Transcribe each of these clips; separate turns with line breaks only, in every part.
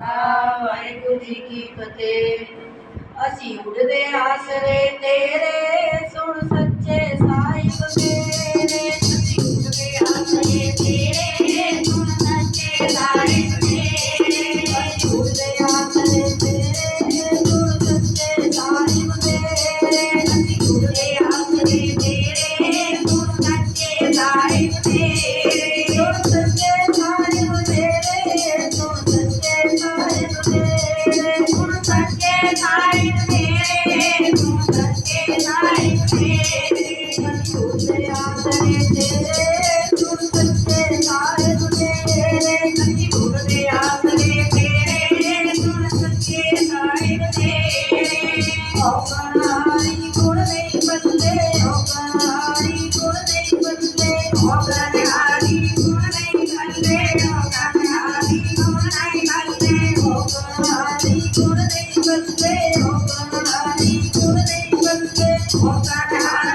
ਵਾਹਿਗੁਰੂ ਜੀ ਕੀ ਫਤਿਹ। ਅਸੀਂ ਉੜਦੇ ਆਸਰੇ ਤੇਰੇ ਸੁਣ ਸੱਚੇ ਸਾਹਿਬ ਦੇ।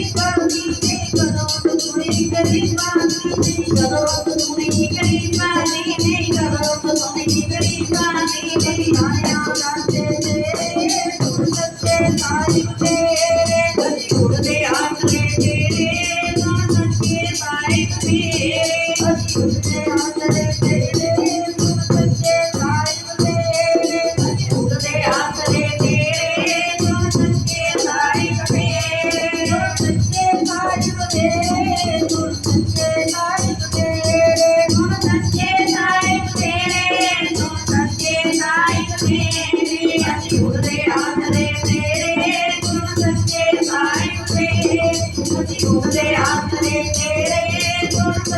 Take a look, take a look, take a look, take
a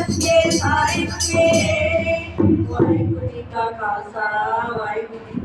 ਸੱਚੇ ਸਾਹਿਬ ਕੇ ਵਾਹਿਗੁਰੂ ਜੀ ਕਾ ਖਾਲਸਾ ਵਾਹਿਗੁਰੂ